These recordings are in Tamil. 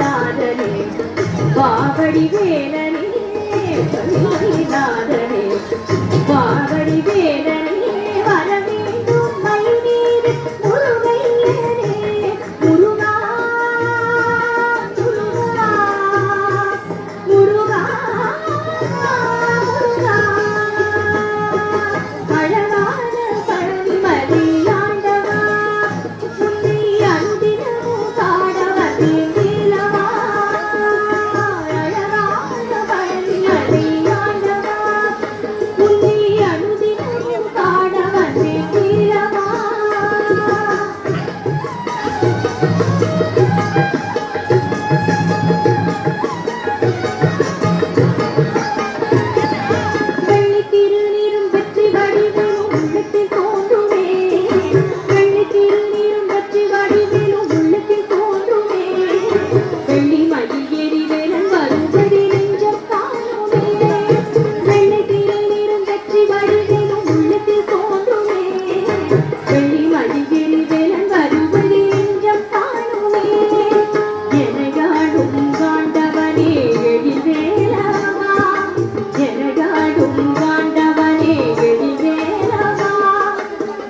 நாதனே பாவடி வேலனே நாதனே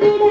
ಬಿಡ